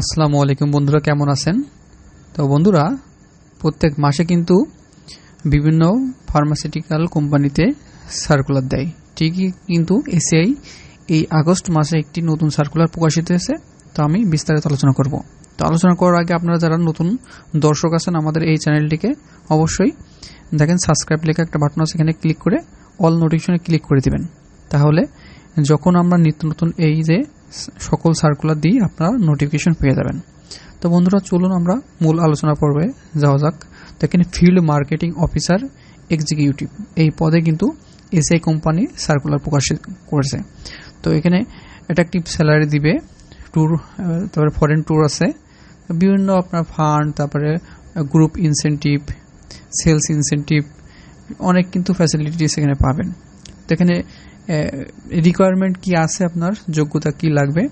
আসসালামু আলাইকুম বন্ধুরা, কেমন আছেন? তো বন্ধুরা, প্রত্যেক মাসে কিন্তু বিভিন্ন ফার্মাসিউটিক্যাল কোম্পানিতে সার্কুলার দেয়। ঠিকই কিন্তু এসিআই এই আগস্ট মাসে একটি নতুন সার্কুলার প্রকাশিত হয়েছে। তো আমি বিস্তারিত আলোচনা করব। তো আলোচনা করার আগে আপনারা যারা নতুন দর্শক আছেন আমাদের এই চ্যানেলটিকে অবশ্যই দেখেন সাবস্ক্রাইব লেখা একটা বাটন আছে, এখানে ক্লিক করে অল নোটিফিকেশনে ক্লিক করে দিবেন। তাহলে যখন আমরা নিত্য নতুন এই যে সকল সার্কুলার দিই আপনারা নোটিফিকেশন পেয়ে যাবেন। তো বন্ধুরা, চলুন আমরা মূল আলোচনা পর্বে যাওয়া যাক। তো এখানে ফিল্ড মার্কেটিং অফিসার এক্সিকিউটিভ এই পদে কিন্তু এসআই কোম্পানি সার্কুলার প্রকাশ করেছে। তো এখানে অ্যাট্রাকটিভ স্যালারি দিবে ট্যুর তারপরে ফরেন ট্যুর আছে। বিভিন্ন আপনার ফান্ড তারপরে গ্রুপ ইনসেন্টিভ সেলস ইনসেন্টিভ অনেক কিন্তু ফ্যাসিলিটিস এখানে পাবেন। তো এখানে রিকোয়ারমেন্ট কি আছে আপনার? যোগ্যতা কি লাগবে?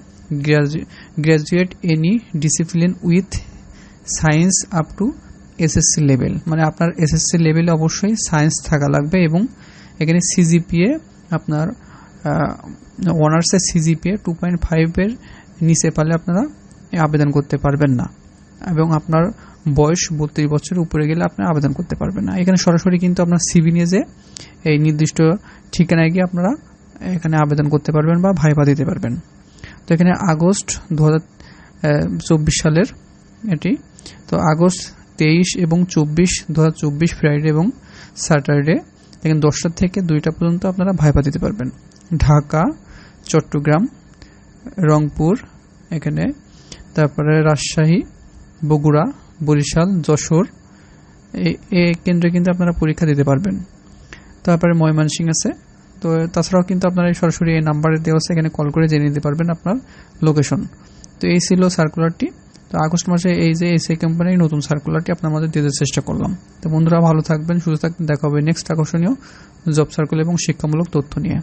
Graduate any discipline with science up to SSC level মানে আপনার এসএসসি লেভেলে অবশ্যই সায়েন্স থাকা লাগবে এবং এখানে সিজিপিএ আপনার অনার্সের সিজিপিএ টু পয়েন্ট ফাইভের নিচে পালে আপনারা আবেদন করতে পারবেন না। এবং আপনার বয়স বত্রিশ বছরের উপরে গেলে আপনি আবেদন করতে পারবেন না। এখানে সরাসরি কিন্তু আপনার সিবি নিয়ে যে এই নির্দিষ্ট ঠিকানায় গিয়ে আপনারা এখানে আবেদন করতে পারবেন বা ভাইবা দিতে পারবেন। তো এখানে আগস্ট দু চব্বিশ সালের এটি। তো আগস্ট তেইশ এবং চব্বিশ দু চব্বিশ ফ্রাইডে এবং স্যাটারডে এখানে দশটা থেকে দুইটা পর্যন্ত আপনারা ভাইবা দিতে পারবেন। ঢাকা, চট্টগ্রাম, রংপুর, এখানে। তারপরে রাজশাহী, বগুড়া বরিশাল, যশোর এই কেন্দ্রে কিন্তু আপনারা পরীক্ষা দিতে পারবেন। তারপরে ময়মনসিং আছে। তো তাছাড়াও কিন্তু আপনারা এই সরাসরি এই নাম্বারে দেওয়া আছে, এখানে কল করে জেনে নিতে পারবেন আপনার লোকেশন তো এই ছিল সার্কুলারটি তো আগস্ট মাসে এই যে এসআই কোম্পানির নতুন সার্কুলারটি আপনার মধ্যে দিতে চেষ্টা করলাম। তো বন্ধুরা ভালো থাকবেন, সুস্থ থাকবেন। দেখা হবে নেক্সট আকর্ষণীয় জব সার্কুল এবং শিক্ষামূলক তথ্য নিয়ে।